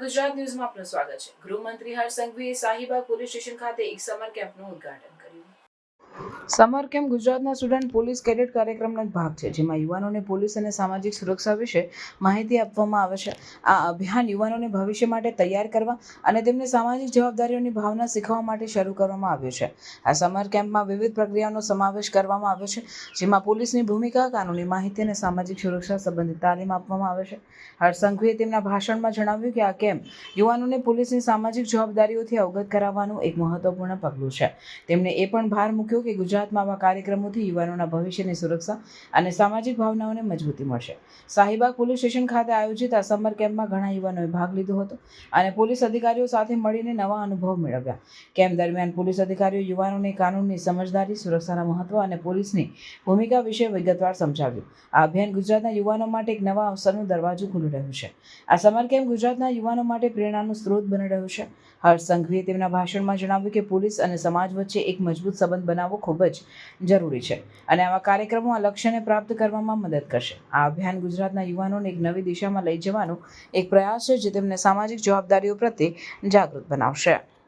ગુજરાત ન્યૂઝમાં આપનું સ્વાગત છે. ગૃહમંત્રી હર્ષ સંઘવીએ શાહીબાગ પોલીસ સ્ટેશન ખાતે એક સમર કેમ્પનું ઉદ્ઘાટન કર્યું. સમર કેમ્પ ગુજરાતના સ્ટુડન્ટ પોલીસ કેડેટ કાર્યક્રમનો એક ભાગ છે, જેમાં યુવાનોને પોલીસ અને સામાજિક સુરક્ષા વિશે માહિતી આપવામાં આવે છે. આ અભિયાન યુવાનોને ભવિષ્ય માટે તૈયાર કરવા અને તેમને સામાજિક જવાબદારીઓની ભાવના શીખવવા માટે શરૂ કરવામાં આવ્યું છે. આ સમર કેમ્પમાં વિવિધ પ્રક્રિયાઓનો સમાવેશ કરવામાં આવ્યો છે, જેમાં પોલીસની ભૂમિકા, કાનૂની માહિતી અને સામાજિક સુરક્ષા સંબંધિત તાલીમ આપવામાં આવે છે. હર્ષંઘુએ તેમના ભાષણમાં જણાવ્યું કે આ કેમ્પ યુવાનોને પોલીસની સામાજિક જવાબદારીઓથી અવગત કરાવવાનું એક મહત્વપૂર્ણ પગલું છે. તેમણે એ પણ ભાર મૂક્યો કે ગુજરાતમાં આવા કાર્યક્રમોથી યુવાનોના ભવિષ્યની સુરક્ષા અને સામાજિક ભાવનાઓને મજબૂતી મળશે. શાહીબાગ પોલીસ સ્ટેશન ખાતે આયોજિત આ સમર કેમ્પમાં ઘણા યુવાનોએ ભાગ લીધો હતો અને પોલીસ અધિકારીઓ સાથે મળીને નવા અનુભવ મેળવ્યા. કેમ્પ દરમિયાન પોલીસ અધિકારીઓ યુવાનોને કાનૂનની સમજદારી, સુરક્ષાના મહત્વ અને પોલીસની ભૂમિકા વિશે વિગતવાર સમજાવ્યું. આ અભિયાન ગુજરાતના યુવાનો માટે એક નવા અવસરનો દરવાજો ખુલી રહ્યું છે. આ સમર કેમ્પ ગુજરાતના યુવાનો માટે પ્રેરણાનું સ્ત્રોત બની રહ્યું છે. હર્ષ સંઘવીએ તેમના ભાષણમાં જણાવ્યું કે પોલીસ અને સમાજ વચ્ચે એક મજબૂત સંબંધ બનાવવો ખૂબ જ જરૂરી છે. અને આવા કાર્યક્રમો આ લક્ષ્યને પ્રાપ્ત કરવામાં મદદ કરશે. આ અભિયાન ગુજરાતના યુવાનોને એક નવી દિશામાં લઈ જવાનો એક પ્રયાસ છે, જે તેમને સામાજિક જવાબદારીઓ પ્રત્યે જાગૃત બનાવશે.